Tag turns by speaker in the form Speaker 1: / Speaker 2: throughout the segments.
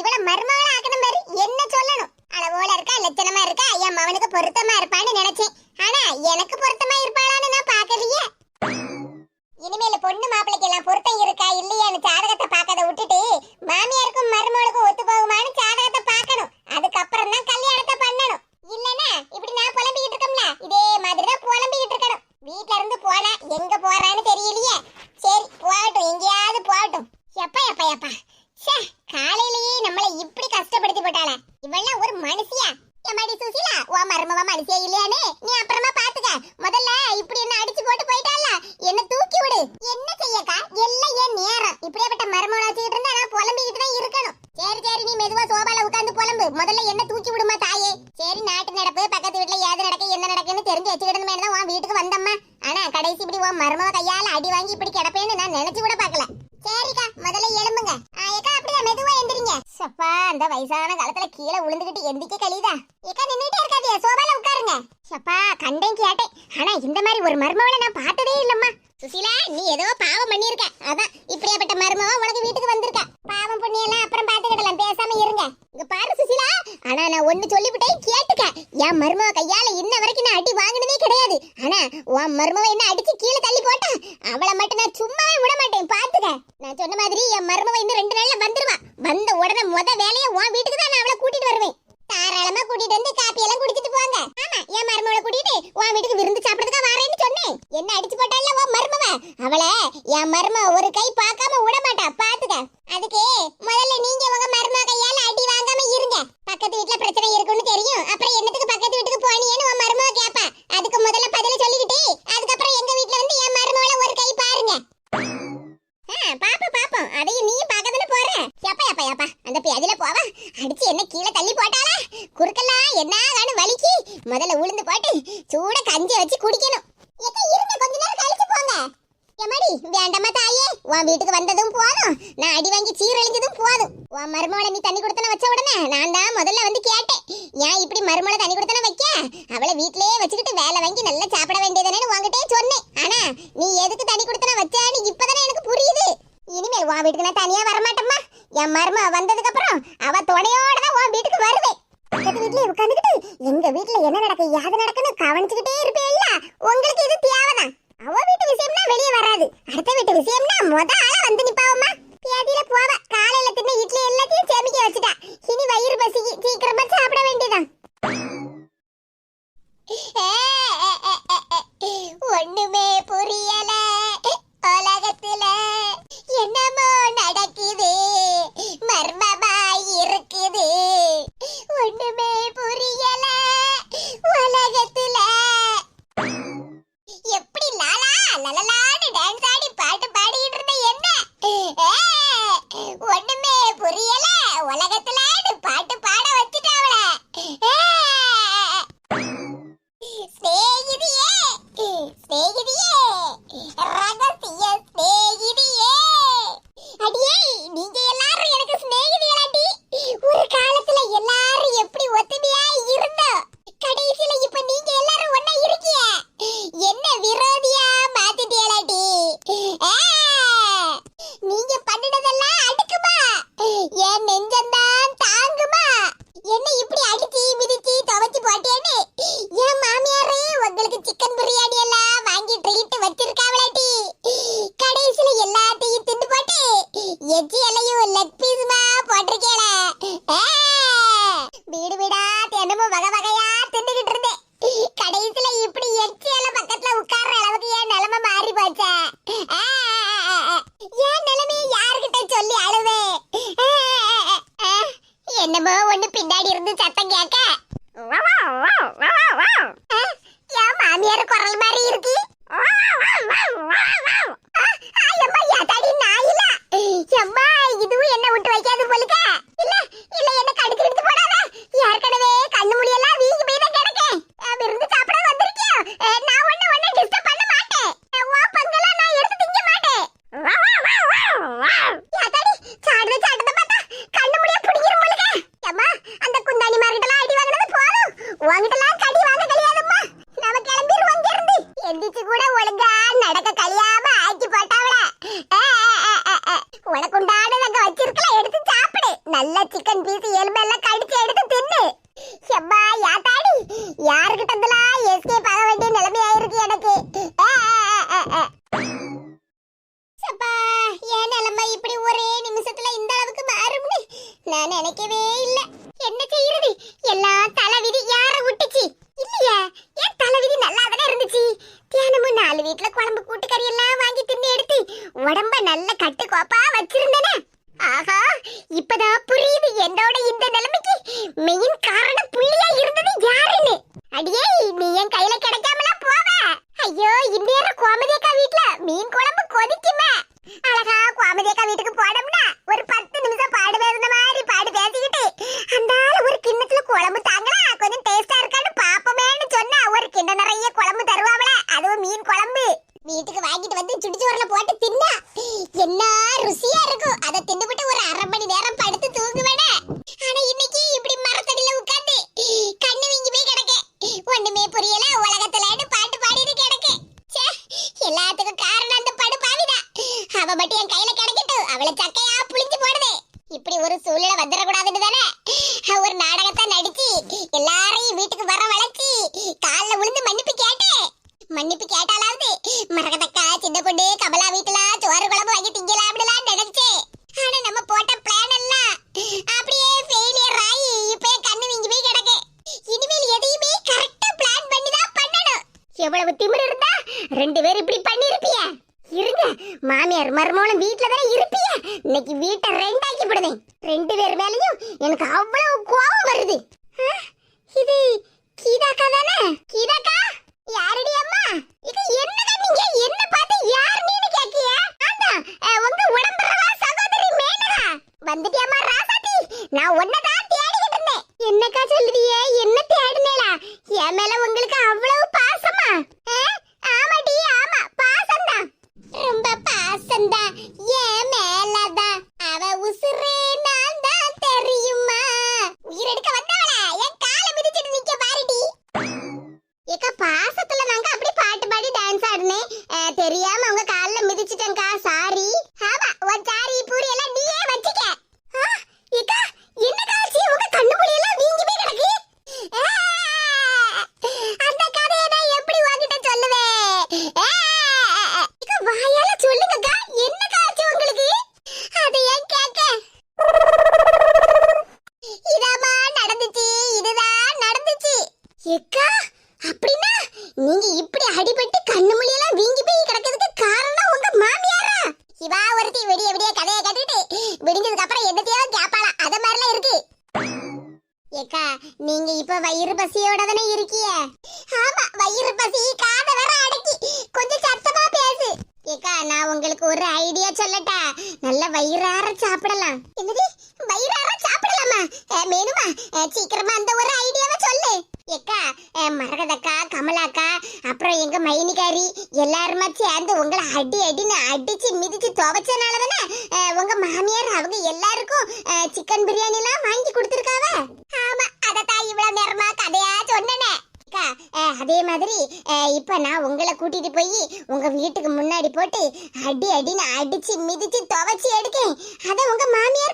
Speaker 1: இவள மருமகள ஆக்கணும் பாரு என்ன சொல்லணும்? அளவோல இருக்கா லட்சணமா இருக்கா என் மவனுக்கு பொருத்தமா இருப்பான்னு நினைச்சேன். ஆனா எனக்கு பொருத்தமா போதும்மா தாயே. சரி நாட்டு நடப்பு பக்கத்து வீட்டுல ஏது நடக்க என்ன நடக்குன்னு தெரிஞ்சு வச்சுக்கிட்டு தான் வீட்டுக்கு வந்தம்மா. ஆனா கடைசி இப்படி உன் மருமக கையால அடி வாங்கி இப்படி கிடப்பேன்னு நான் நினைச்சு கூட பாக்கல சரிக்கா முதல்ல எழும்புங்க. ஏக்கா அப்படிதான் மெதுவா எந்திரிங்க சப்பா அந்த வயசான காலத்துல கீழே விழுந்துகிட்டு எந்திக்க கழிதா ஏக்கா நின்றுட்டே இருக்காதியா சோபால உட்காருங்க. சப்பா கண்டேன் கேட்டேன். ஆனா இந்த மாதிரி ஒரு மருமகளை நான் பார்த்து மருமவ என்ன அடிச்சு கீழே தள்ளி போட்டா? அவளை மட்டும் நான் சும்மாவே விட மாட்டேன் பாத்துக்க. நான் சொன்ன மாதிரி என் மருமவ இன்னும் ரெண்டு நாள்ல வந்துருவா. வந்த உடனே முத வேலையை உன் வீட்டுக்கு தான் அவளை கூட்டிட்டு வருவேன். தாராளமா கூட்டிட்டு வந்து காப்பி எல்லாம் குடிச்சிட்டு போங்க. ஆமா என் மருமவளை கூட்டிட்டு உன் வீட்டுக்கு விருந்து சாப்பிடுறதுக்கா வரேன்னு சொன்னேன். என்ன அடிச்சு போட்டால உன் மருமவ? அவளை என் மருமவ ஏப்பா அந்த பேதில போவா. அடிச்சு என்ன கீழே தள்ளி போட்டாளா? குறுக்கெல்லாம் என்ன காணும் வலிக்கு? முதல்ல உளுந்து போட்டு சூட கஞ்சி வச்சு குடிக்கணும். வீட்டுக்கு வந்ததும் போதும். நான் அடி வாங்கி சீரழிஞ்சதும் போதும். உன் மருமகளை நீ தண்ணி கொடுத்தன வச்ச உடனே நான் முதல்ல வந்து கேட்டேன். ஏன் இப்படி மருமகளை தண்ணி கொடுத்தன வைக்க? அவளை வீட்டிலேயே வச்சுக்கிட்டு வேலை வாங்கி நல்லா சாப்பிட வேண்டியதானேன்னு உங்ககிட்டே சொன்னேன். ஆனா நீ எதுக்கு தண்ணி கொடுத்தன என் மரும வந்ததுக்கு மாதிரி இருக்கு. ருசியா இருக்கும். அதை தின்னுபிட்டு ஒரு அரை மணி நேரம் படுத்து தூங்குவேனே. ஆனா இன்னைக்கு இப்படி மரத்தடியில உட்கார்ந்து கண்ணு வீங்கி போய் கிடக்க. ஒண்ணுமே புரியல உலகத்துல பாட்டு பாடிட்டு கிடக்க. எல்லாத்துக்கும் காரணம் அந்த படு பாவிடா. அவ மட்டும் என் கையில கிடைக்கட்டும். அவளை சக்கையா புளிஞ்சு போடுது. இப்படி ஒரு சூழ்நிலை வந்துடக்கூடாதுன்னு தானே? ஒரு நாடகத்தை நடிச்சு எல்லாரையும் வீட்டுக்கு வர வளைச்சு காலில் விழுந்து மன்னிப்பு கேட்டு. மன்னிப்பு கேட்டாலா மர்மோனும் வீட்ல தானே இருப்பிய? இன்னைக்கு வீட்டை ரெண்டாக்கி விடுதேன் ரெண்டு பேர் மேலையும் எனக்கு அவ்வளவு கோபம் வருது. இது கீதாக்கா தானே? விடிஞ்சதுக்கு அப்புறம் எதுக்கையோ கேப்பாளா? அத மாதிரிலாம் இருக்கு. ஏக்கா நீங்க இப்ப வயிறு பசியோட தானே இருக்கிய ஆமா வயிறு பசி காத வர அடக்கி. கொஞ்சம் சத்தமா பேசு. ஏக்கா நான் உங்களுக்கு ஒரு ஐடியா சொல்லட்டா. நல்ல வயிறார சாப்பிடலாம். என்னது? வயிறார சாப்பிடலாமா? மேனுமா சீக்கிரமா அந்த ஒரு ஐடியாவை சொல்லு. ஏக்கா மரக மைனிகாரி எல்லாருமா சேர்ந்து உங்களை அடி அடின்னு அடிச்சு மிதிச்சு துவைச்சனால தானே உங்க மாமியார் அவங்க எல்லாருக்கும் சிக்கன் பிரியாணி எல்லாம் வாங்கி கொடுத்துருக்காவ? ஆமா அதத்தான் இவ்வளவு நேரமா கதையா சொன்னனே. அதே மாதிரி இப்ப நான் உங்களை கூட்டிட்டு போய் உங்க வீட்டுக்கு முன்னாடி போட்டு அடி அடின்னு அடிச்சு மிதிச்சு துவைச்சு எடுக்கேன். அதை உங்க மாமியார்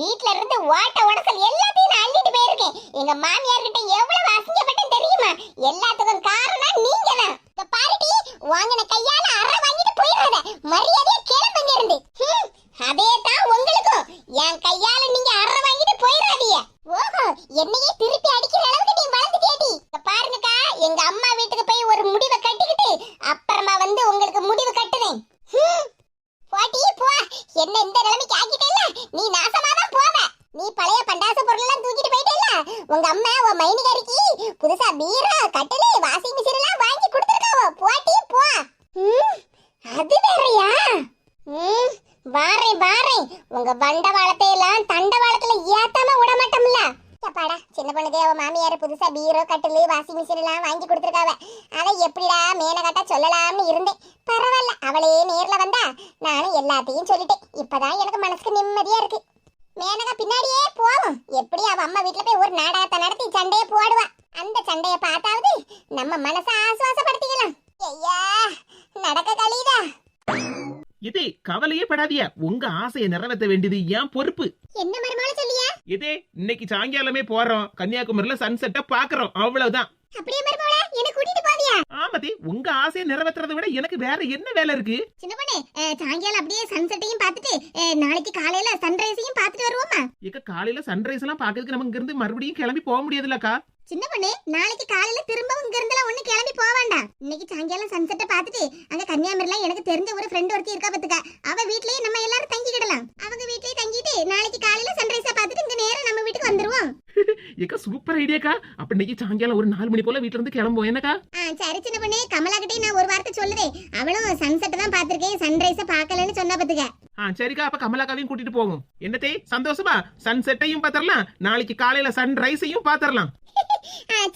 Speaker 1: வீட்ல இருந்து வாட்ட உடசல் எல்லாத்தையும் நான் அள்ளிட்டு போயிருக்கேன். எங்க மாமியார் கிட்ட எவ்வளவு அசிங்கப்பட்டேன் தெரியுமா? எல்லாத்துக்கும் வண்டவாளத்தை எல்லாம் தண்டவாளத்துல ஏத்தாம விட மாட்டோம்ல அப்பாடா சின்ன பொண்ணுக்கு அவ மாமியார் புதுசா பீரோ கட்டிலு வாஷிங் மிஷின் எல்லாம் வாங்கி கொடுத்துருக்காவ. அதை எப்படிடா மேனகட்டா சொல்லலாம்னு இருந்தேன். பரவாயில்ல அவளே நேர்ல வந்தா நானும் எல்லாத்தையும் சொல்லிட்டேன். இப்பதான் எனக்கு மனசுக்கு நிம்மதியா இருக்கு. மேனகா பின்னாடியே போவோம். எப்படி அவ அம்மா வீட்ல போய் ஒரு நாடகத்தை நடத்தி சண்டையை போடுவா? அந்த சண்டைய பார்த்தாவது நம்ம மனசை ஆசுவாசப்படுத்திக்கலாம். ஐயா நடக்க கலிதா
Speaker 2: இதே கவலையே படாதியா? உங்க ஆசையை நிறைவேற்ற வேண்டியது ஏன் பொறுப்பு.
Speaker 1: என்ன மருமாள சொல்லியா?
Speaker 2: இதே இன்னைக்கு சாயங்காலமே போறோம். கன்னியாகுமரியில சன்செட்டை பாக்குறோம் அவ்வளவுதான்.
Speaker 1: அப்படியே மருமாள என்ன கூட்டிட்டு போவியா?
Speaker 2: ஆமாதி உங்க ஆசையை நிறைவேற்றுறதை விட எனக்கு வேற என்ன வேலை இருக்கு?
Speaker 1: சின்ன பொண்ணு சாயங்காலம் அப்படியே சன்செட்டையும் பார்த்துட்டு நாளைக்கு காலையில சன்ரைஸையும் பார்த்துட்டு வருவோமா?
Speaker 2: இக்க காலையில சன்ரைஸ் எல்லாம் பாக்குறதுக்கு நம்ம இங்க இருந்து மறுபடியும் கிளம்பி போக முடியாதுல்லக்கா.
Speaker 1: சின்ன பொண்ணு நாளைக்கு காலையில திரும்பவும் இங்க இருந்தெல்லாம் ஒண்ணு கிளம்பி போக வேண்டாம். இன்னைக்கு சாயங்காலம் சன்செட்டை பார்த்துட்டு அங்க கன்னியாகுமரியில எனக்கு தெரிஞ்ச ஒரு ஃப்ரெண்ட் ஒருத்தி இருக்கா பத்துக்க அவ வீட்லயே நம்ம எல்லாரும் தங்கிக்கிடலாம். அவங்க வீட்லயே தங்கிட்டு நாளைக்கு காலையில சன்ரைஸை பார்த்துட்டு இங்க நேரா நம்ம வீட்டுக்கு வந்துருவோம்.
Speaker 2: ஏக்கா சூப்பர் ஐடியாக்கா அப்ப இன்னைக்கு சாயங்காலம் ஒரு நாலு மணி போல வீட்டுல இருந்து கிளம்புவோம். என்னக்கா?
Speaker 1: சரி சின்ன பொண்ணு கமலா கிட்டே நான் ஒரு வார்த்தை சொல்லுதேன் அவளும் சன்செட்டை தான் பார்த்திருக்கேன் சன்ரைஸை பார்க்கலன்னு சொன்னா பத்துக்க
Speaker 2: ஆ சரிக்கா. அப்ப கமலாக்காவையும் கூட்டிட்டு போவோம். என்னத்தே சந்தோஷமா? சன்செட்டையும் பாத்திரலாம் நாளைக்கு காலையில சன்ரைஸையும் பாத்திரலாம்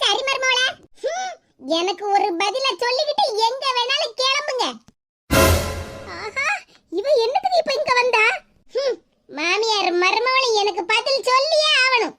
Speaker 1: சரி மருமோல எனக்கு ஒரு பதில சொல்லிக்கிட்டு எங்க வேணாலும் கிளம்புங்க. ஆஹா இவ என்னத்துக்கு இப்ப இங்க வந்தா? மாமியார் மருமவளை எனக்கு பதில் சொல்லியே ஆகணும்.